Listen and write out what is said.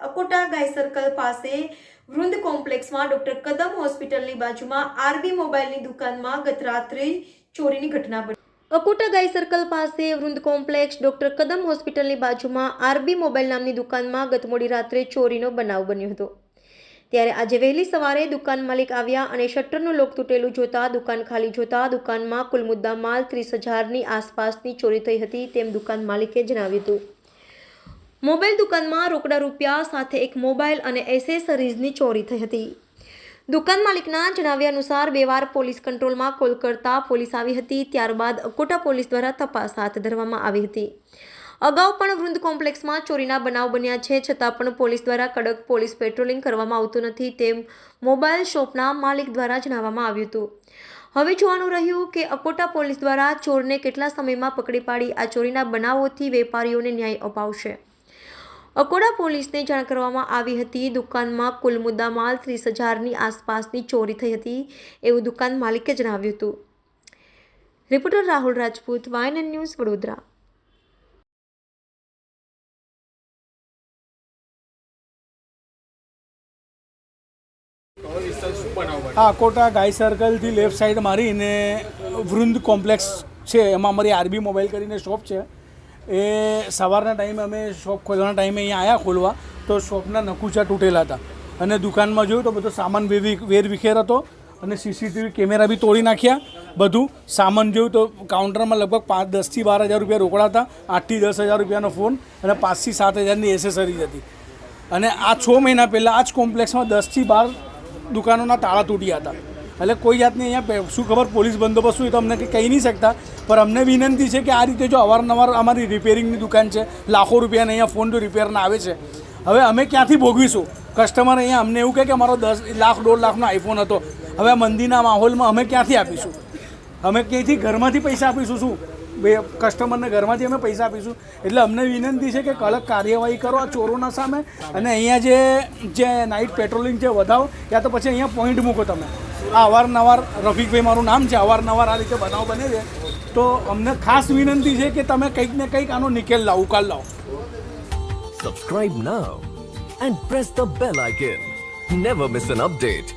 અકોટા ગાય circle પાસે વૃંદ કોમ્પ્લેક્સમાં doctor કદમ હોસ્પિટલની બાજુમાં આરબી મોબાઈલની દુકાનમાં ગત રાત્રે ચોરીની ઘટના બની. અકોટા ગાય સર્કલ પાસે વૃંદ કોમ્પ્લેક્સ ડોક્ટર કદમ હોસ્પિટલની બાજુમાં આરબી મોબાઈલ નામની દુકાનમાં ગત મોડી રાત્રે ચોરીનો બનાવ બન્યો હતો. ત્યારે આજે વહેલી સવારે દુકાન માલિક આવ્યા અને શટરનું લોક તૂટેલું જોતા દુકાન ખાલી જોતા દુકાનમાં કુલ મુદ્દા માલ ત્રીસ હજારની આસપાસની ચોરી થઈ હતી તેમ દુકાન માલિકે જણાવ્યું હતું. મોબાઈલ દુકાનમાં રોકડા રૂપિયા સાથે એક મોબાઈલ અને એસેસરીઝની ચોરી થઈ હતી. દુકાન માલિકના જણાવ્યા અનુસાર, બે વાર પોલીસ કંટ્રોલમાં કોલ કરતા પોલીસ આવી હતી, ત્યારબાદ અકોટા પોલીસ દ્વારા તપાસ હાથ ધરવામાં આવી હતી. અગાઉ પણ વૃંદ કોમ્પ્લેક્સમાં ચોરીના બનાવ બન્યા છે, છતાં પણ પોલીસ દ્વારા કડક પોલીસ પેટ્રોલિંગ કરવામાં આવતું નથી તેમ મોબાઈલ શોપના માલિક દ્વારા જણાવવામાં આવ્યું હતું. હવે જોવાનું રહ્યું કે અકોટા પોલીસ દ્વારા ચોરને કેટલા સમયમાં પકડી પાડી, આ ચોરીના બનાવોથી વેપારીઓને ન્યાય અપાવશે. અકોડા પોલીસને જાણ કરવામાં આવી હતી. દુકાનમાં કુલ મુદ્દામાલ ત્રીસ હજારની આસપાસની ચોરી થઈ હતી એવું દુકાન માલિકે જણાવ્યું હતું. રિપોર્ટર રાહુલ રાજપૂત, વાયન ન્યૂઝ, વડોદરા. હા અકોટા ગાય સર્કલથી લેફ્ટ સાઈડ મારીને વૃંદ કોમ્પ્લેક્સ છે. એમાં અમારી આરબી મોબાઈલ કરીને શોપ છે. એ સવારના ટાઈમે અમે શોપ ખોલવાના ટાઈમે અહીંયા આવ્યા ખોલવા, તો શોપના નકુચા તૂટેલા હતા. અને દુકાનમાં જોયું તો બધો સામાન વેવી વેર વિખેર હતો અને સીસીટીવી કેમેરા બી તોડી નાખ્યા. બધું સામાન જોયું તો કાઉન્ટરમાં લગભગ પાંચ દસથી બાર હજાર રૂપિયા રોકડા હતા આઠથી દસ હજાર રૂપિયાનો ફોન અને પાંચથી સાત હજારની એસેસરીઝ હતી. અને આ છ મહિના પહેલાં આ જ કોમ્પ્લેક્સમાં દસથી બાર દુકાનોના તાળા તૂટ્યા હતા. એટલે કોઈ જાતની અહીંયા શું ખબર, પોલીસ બંદોબસ્ત હોય તો અમને કંઈ કહી નહીં શકતા. પણ અમને વિનંતી છે કે આ રીતે જો અવારનવાર અમારી રિપેરિંગની દુકાન છે, લાખો રૂપિયાને અહીંયા ફોન રિપેરના આવે છે. હવે અમે ક્યાંથી ભોગવીશું? કસ્ટમર અહીંયા અમને એવું કહે કે મારો દસ, લાખ, દોઢ લાખનો આઈફોન હતો. હવે મંદીના માહોલમાં અમે ક્યાંથી આપીશું? અમે ક્યાંથી ઘરમાંથી પૈસા આપીશું શું? બે કસ્ટમરને ઘરમાંથી અમે પૈસા આપીશું. એટલે અમને વિનંતી છે કે કડક કાર્યવાહી કરો આ ચોરોના સામે. અને અહીંયા જે જે નાઇટ પેટ્રોલિંગ છે, વધાવો. યા તો પછી અહીંયા પોઈન્ટ મૂકો તમે. આ અવારનવાર રફીકભાઈ મારું નામ છે, અવારનવાર આ રીતે બનાવ બને છે. તો અમને ખાસ વિનંતી છે કે તમે કંઈક ને કંઈક આનો નિકેલ લાવો, ઉકાલ લાવો. Subscribe now and press the bell icon never miss an update.